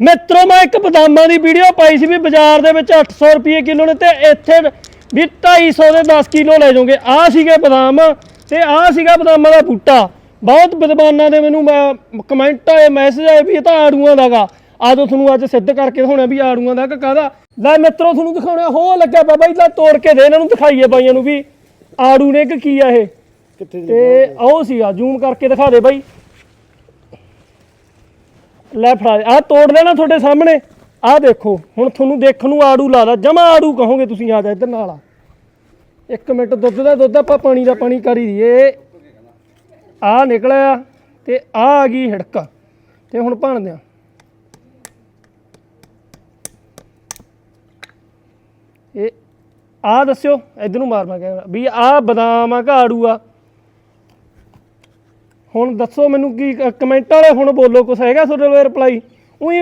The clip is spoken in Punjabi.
ਮਿੱਤਰੋ ਮੈਂ ਇੱਕ ਬਦਾਮਾਂ ਦੀ ਵੀਡੀਓ ਪਾਈ ਸੀ ਵੀ ਬਾਜ਼ਾਰ ਦੇ ਵਿੱਚ 800 ਰੁਪਏ ਕਿਲੋ ਨੇ ਤੇ ਇੱਥੇ ਵੀ 250 ਦੇ 10 ਕਿਲੋ ਲੈ ਜਾਓਗੇ। ਆ ਸੀਗੇ ਬਦਾਮ ਤੇ ਆ ਸੀਗਾ ਬਦਾਮਾਂ ਦਾ ਬੂਟਾ। ਬਹੁਤ ਵਿਦਵਾਨਾਂ ਦੇ ਮੈਨੂੰ ਕਮੈਂਟ ਆਏ ਮੈਸੇਜ ਆਏ ਵੀ ਇਹ ਤਾਂ ਆੜੂਆਂ ਦਾਗਾ ਆਜੋ ਤੁਹਾਨੂੰ ਅੱਜ ਸਿੱਧ ਕਰਕੇ ਦਿਖਾਉਣਾ ਵੀ ਆੜੂਆਂ ਦਾ ਕਿ ਕਾਹਦਾ। ਲੈ ਮਿੱਤਰੋ ਤੁਹਾਨੂੰ ਦਿਖਾਉਣਾ ਹੋ ਲੱਗਾ ਬਾਬਾ ਜੀ ਲੈ ਤੋੜ ਕੇ ਦੇ ਇਹਨਾਂ ਨੂੰ ਦਿਖਾਈਏ ਬਾਈਆਂ ਨੂੰ ਵੀ। ਆੜੂ ਨੇ ਕਿ ਕੀ ਆ ਇਹ? ਕਿੱਥੇ ਦੀ ਤੇ ਆਓ ਸੀਗਾ ਜ਼ੂਮ ਕਰਕੇ ਦਿਖਾ ਦੇ ਬਾਈ। ਲੈ ਫੜਾ ਆ ਤੋੜ ਦੇਣਾ ਤੁਹਾਡੇ ਸਾਹਮਣੇ। ਆ ਦੇਖੋ, ਹੁਣ ਤੁਹਾਨੂੰ ਦੇਖਣ ਨੂੰ ਆੜੂ ਲਾਦਾ ਜਮਾ ਆੜੂ ਕਹੋਗੇ ਤੁਸੀਂ, ਆ ਜਾ ਇੱਧਰ ਨਾਲ ਆ। ਇੱਕ ਮਿੰਟ, ਦੁੱਧ ਦਾ, ਦੁੱਧ ਆਪਾਂ ਪਾਣੀ ਦਾ ਪਾਣੀ ਕਰੀ ਦਈਏ। ਆ ਨਿਕਲਿਆ ਤੇ ਆ ਆ ਗਈ ਹਿੜਕ। ਤੇ ਹੁਣ ਭਣਦੇ ਆ ਇਹ ਆ ਦੱਸਿਓ, ਇਧਰ ਨੂੰ ਮਾਰ ਮੈਂ ਕੈਮਰਾ ਵੀ ਆ ਬਦਾਮ ਆ ਘਾੜੂ ਆ? ਹੁਣ ਦੱਸੋ ਮੈਨੂੰ ਕੀ ਕਮੈਂਟ ਵਾਲੇ ਹੁਣ ਬੋਲੋ ਕੁਛ ਹੈਗਾ ਤੁਹਾਡੇ ਕੋਲ ਰਿਪਲਾਈ ਉਹੀ